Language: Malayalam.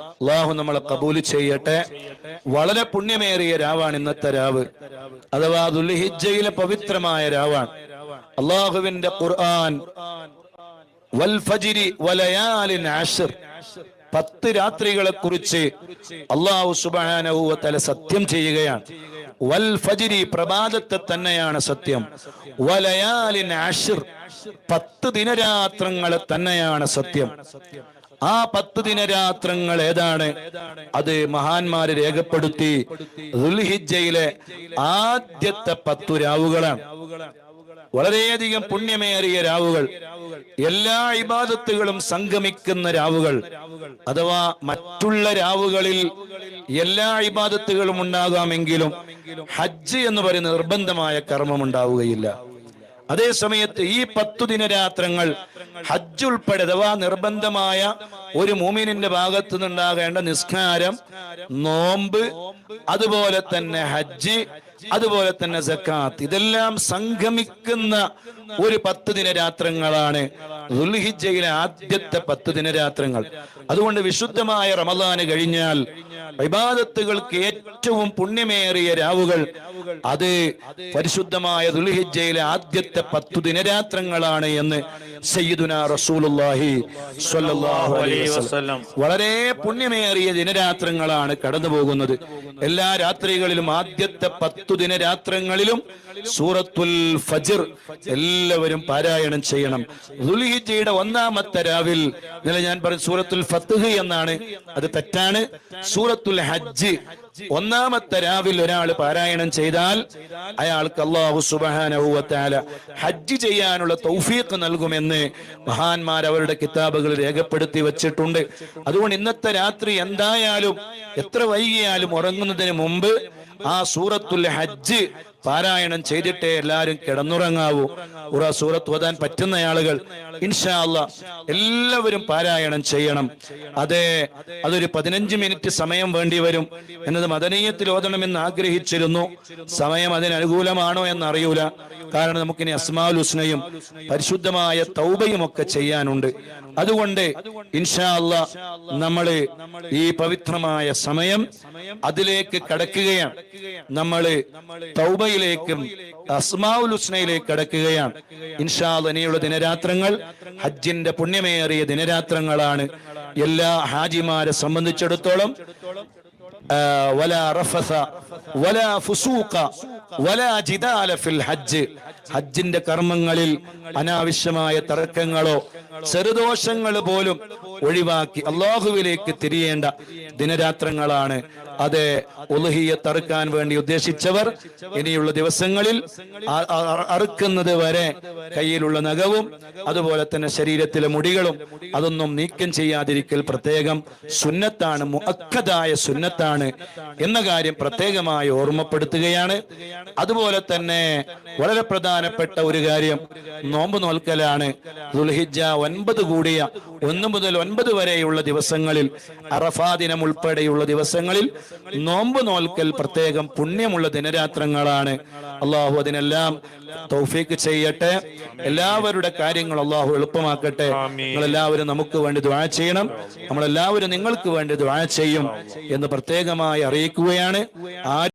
അള്ളാഹു നമ്മളെ കബൂൽ ചെയ്യട്ടെ. വളരെ പുണ്യമേറിയ രാവാണ് ഇന്നത്തെ രാവ്. അഥവാ ദുൽഹിജയിലെ പവിത്രമായ രാവാണ്. അള്ളാഹുവിന്റെ ഖുർആൻ വലയാലിൻ പത്ത് രാത്രികളെ കുറിച്ച് അള്ളാഹു സുബാനഹുവത്തല സത്യം ചെയ്യുകയാണ്. വൽ ഫജിരി പ്രഭാതത്തെ തന്നെയാണ് സത്യം. വലയാലിൻ ആഷിർ പത്ത് ദിനരാത്രങ്ങളെ തന്നെയാണ് സത്യം. ആ പത്ത് ദിനരാത്രങ്ങൾ ഏതാണ്? അത് മഹാന്മാര് രേഖപ്പെടുത്തി ദുൽഹിജയിലെ ആദ്യത്തെ പത്തു രാവുകളാണ്. വളരെയധികം പുണ്യമേറിയ രാവുകൾ. എല്ലാ ഇബാദത്തുകളും സംഗമിക്കുന്ന രാവുകൾ. അഥവാ മറ്റുള്ള രാവുകളിൽ എല്ലാ ഇബാദത്തുകളും ഉണ്ടാകാമെങ്കിലും ഹജ്ജ് എന്ന് പറയുന്ന നിർബന്ധമായ കർമ്മം ഉണ്ടാവുകയില്ല. അതേ സമയത്ത് ഈ പത്തു ദിനരാത്രങ്ങൾ ഹജ്ജ് ഉൾപ്പെടെ അഥവാ നിർബന്ധമായ ഒരു മൂമിനിന്റെ ഭാഗത്തു നിന്നുണ്ടാകേണ്ട നിസ്കാരം നോമ്പ് അതുപോലെ തന്നെ ഹജ്ജ് അതുപോലെ തന്നെ സക്കാത്ത്. ഇതെല്ലാം സംഗമിക്കുന്ന ഒരു പത്ത് ദിനരാത്രങ്ങളാണ്. ദുൽഹിജയിലെ ആദ്യത്തെ പത്ത് ദിനരാത്രങ്ങൾ. അതുകൊണ്ട് വിശുദ്ധമായ റമദാന് കഴിഞ്ഞാൽ വിവാദത്തുകൾക്ക് ഏറ്റവും പുണ്യമേറിയ രാവുകൾ അത് പരിശുദ്ധമായ ദുൽഹിജയിലെ ആദ്യത്തെ പത്തു ദിനരാത്രങ്ങളാണ് എന്ന് സയ്യിദുന സ്വല്ലല്ലാഹു അലൈഹി വസല്ലം. വളരെ പുണ്യമേറിയ ദിനരാത്രങ്ങളാണ് കടന്നു പോകുന്നത് എല്ലാ രാത്രികളിലും ആദ്യത്തെ പത്തു ദിനരാത്രങ്ങളിലും സൂറത്തുൽ ഫജ്ർ എല്ലാവരും പാരായണം ചെയ്യണം. ദുൽഹിജയുടെ ഒന്നാമത്തെ രാവിൽ ഇന്നലെ ഞാൻ പറഞ്ഞു സൂറത്തുൽ ഫത്ഹ് എന്നാണ്. അത് തെറ്റാണ്. സൂറത്തുൽ ഹജ്ജ് ഒന്നാമത്തെ രാവിൽ ഒരാൾ പാരായണം ചെയ്താൽ അയാൾക്ക് അള്ളാഹു സുബാനഹുവത്താല ഹജ്ജ് ചെയ്യാനുള്ള തൗഫീഖ് നൽകുമെന്ന് മഹാന്മാർ അവരുടെ കിതാബുകൾ രേഖപ്പെടുത്തി വെച്ചിട്ടുണ്ട്. അതുകൊണ്ട് ഇന്നത്തെ രാത്രി എന്തായാലും എത്ര വൈകിയാലും ഉറങ്ങുന്നതിന് മുമ്പ് ആ സൂറത്തുൽ ഹജ്ജ് പാരായണം ചെയ്തിട്ടേ എല്ലാവരും കിടന്നുറങ്ങാവൂ. ഉറ സൂറത്ത് ഓതാൻ പറ്റുന്ന ആളുകൾ ഇൻഷാ അല്ലാ എല്ലാവരും പാരായണം ചെയ്യണം. അതെ അതൊരു പതിനഞ്ച് മിനിറ്റ് സമയം വേണ്ടി വരും എന്നത് മദനീയത്തിൽ ഓതണമെന്ന് ആഗ്രഹിച്ചിരുന്നു. സമയം അതിനനുകൂലമാണോ എന്ന് അറിയൂല കാരണം നമുക്കിനി അസ്മാൽ ഹുസ്നയും പരിശുദ്ധമായ തൗബയും ഒക്കെ ചെയ്യാനുണ്ട്. അതുകൊണ്ട് ഇൻഷാ അല്ലാ നമ്മൾ ഈ പവിത്രമായ സമയം അതിലേക്ക് കടക്കുകയാണ്. നമ്മൾ തൗബയിലേക്കും അസ്മാഉൽ ഹുസ്നയിലേക്ക് കടക്കുകയാണ്. ഇൻഷാ അല്ലാ ഇനിയുള്ള ദിനരാത്രങ്ങൾ ഹജ്ജിന്റെ പുണ്യമേറിയ ദിനരാത്രങ്ങളാണ്. എല്ലാ ഹാജിമാരെ സംബന്ധിച്ചിടത്തോളം ഹജ്ജിന്റെ കർമ്മങ്ങളിൽ അനാവശ്യമായ തർക്കങ്ങളോ ചെറുദോഷങ്ങൾ പോലും ഒഴിവാക്കി അള്ളാഹുവിലേക്ക് തിരിയേണ്ട ദിനരാത്രങ്ങളാണ്. അതെ ഉലഹിയെ തറുക്കാൻ വേണ്ടി ഉദ്ദേശിച്ചവർ ഇനിയുള്ള ദിവസങ്ങളിൽ അറുക്കുന്നത് വരെ കയ്യിലുള്ള നഖവും അതുപോലെ തന്നെ ശരീരത്തിലെ മുടികളും അതൊന്നും നീക്കം ചെയ്യാതിരിക്കൽ പ്രത്യേകം സുന്നത്താണ് മുഅക്കദായ സുന്നത്താണ് എന്ന കാര്യം പ്രത്യേകമായി ഓർമ്മപ്പെടുത്തുകയാണ്. അതുപോലെ തന്നെ വളരെ പ്രധാനപ്പെട്ട ഒരു കാര്യം നോമ്പ് നോൽക്കലാണ്. ദുൽഹിജ ഒൻപത് കൂടിയ ഒന്ന് മുതൽ ഒൻപത് വരെയുള്ള ദിവസങ്ങളിൽ അറഫാ ദിനം ഉൾപ്പെടെയുള്ള ദിവസങ്ങളിൽ നോമ്പ് നോൽക്കൽ പ്രത്യേകം പുണ്യമുള്ള ദിനരാത്രങ്ങളാണ്. അള്ളാഹു അതിനെല്ലാം തൗഫീക്ക് ചെയ്യട്ടെ. എല്ലാവരുടെ കാര്യങ്ങൾ അള്ളാഹു എളുപ്പമാക്കട്ടെ. നിങ്ങൾ എല്ലാവരും നമുക്ക് വേണ്ടി ദ്വാ ചെയ്യണം. നമ്മളെല്ലാവരും നിങ്ങൾക്ക് വേണ്ടി ദ്വാ ചെയ്യും എന്ന് പ്രത്യേകമായി അറിയിക്കുകയാണ്. ആ